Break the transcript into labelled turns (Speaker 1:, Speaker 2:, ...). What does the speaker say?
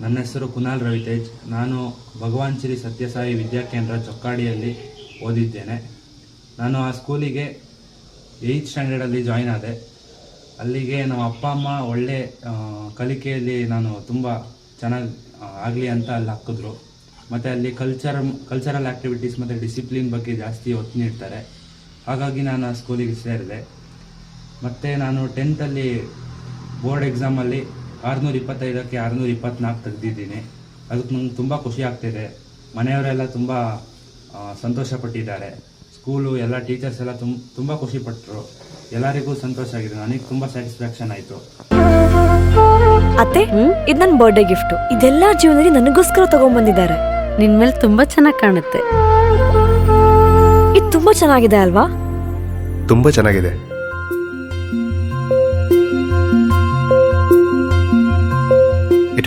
Speaker 1: ನನ್ನ ಹೆಸರು ಕುನಾಲ್ ರವಿತೇಜ್. ನಾನು ಭಗವಾನ್ ಶ್ರೀ ಸತ್ಯಸಾಯಿ ವಿದ್ಯಾಕೇಂದ್ರ ಚೊಕ್ಕಾಡಿಯಲ್ಲಿ ಓದಿದ್ದೇನೆ. ನಾನು ಆ ಸ್ಕೂಲಿಗೆ ಏಯ್ತ್ ಸ್ಟ್ಯಾಂಡರ್ಡಲ್ಲಿ ಜಾಯ್ನ್ ಆದೆ. ಅಲ್ಲಿಗೆ ನಮ್ಮ ಅಪ್ಪ, ಅಮ್ಮ ಒಳ್ಳೆ ಕಲಿಕೆಯಲ್ಲಿ ನಾನು ತುಂಬ ಚೆನ್ನಾಗಿ ಆಗಲಿ ಅಂತ ಅಲ್ಲಿ ಹಾಕಿದ್ರು. ಮತ್ತು ಅಲ್ಲಿ ಕಲ್ಚರ್ ಕಲ್ಚರಲ್ ಆ್ಯಕ್ಟಿವಿಟೀಸ್ ಮತ್ತು ಡಿಸಿಪ್ಲಿನ್ ಬಗ್ಗೆ ಜಾಸ್ತಿ ಒತ್ತು ನೀಡ್ತಾರೆ. ಹಾಗಾಗಿ ನಾನು ಆ ಸ್ಕೂಲಿಗೆ ಸೇರಿದೆ. ಮತ್ತು ನಾನು ಟೆಂತಲ್ಲಿ ಬೋರ್ಡ್ ಎಕ್ಸಾಮಲ್ಲಿ ಆರುನೂರ ಇಪ್ಪತ್ತೈದಕ್ಕೆ ಆರುನೂರ ಇಪ್ಪತ್ನಾಲ್ಕು ತೆಗೆದಿದ್ದೀನಿ. ಅದಕ್ಕೆ ನಂಗೆ ತುಂಬ ಖುಷಿ ಆಗ್ತಿದೆ. ಮನೆಯವರೆಲ್ಲ ತುಂಬ ಸಂತೋಷಪಟ್ಟಿದ್ದಾರೆ. ಸ್ಕೂಲು ಎಲ್ಲ ಟೀಚರ್ಸ್ ಎಲ್ಲ ತುಂಬ ತುಂಬ ಖುಷಿಪಟ್ಟರು ಎಲ್ಲರಿಗೂ ಸಂತೋಷ ಆಗಿದೆ. ನನಗೆ ತುಂಬ ಸ್ಯಾಟಿಸ್ಫ್ಯಾಕ್ಷನ್ ಆಯಿತು.
Speaker 2: ಅತ್ತೆ ಇದು ನನ್ನ ಬರ್ಡೇ ಗಿಫ್ಟು. ಇದೆಲ್ಲ ಜೀವನದಲ್ಲಿ ನನಗೋಸ್ಕರ ತಗೊಂಡ್ಬಂದಿದ್ದಾರೆ
Speaker 3: ನಿನ್ ಮೇಲೆ ತುಂಬಾ ಚೆನ್ನಾಗಿ ಕಾಣುತ್ತೆ.
Speaker 2: ಇದು ತುಂಬಾ ಚೆನ್ನಾಗಿದೆ ಅಲ್ವಾ?
Speaker 4: ತುಂಬ ಚೆನ್ನಾಗಿದೆ.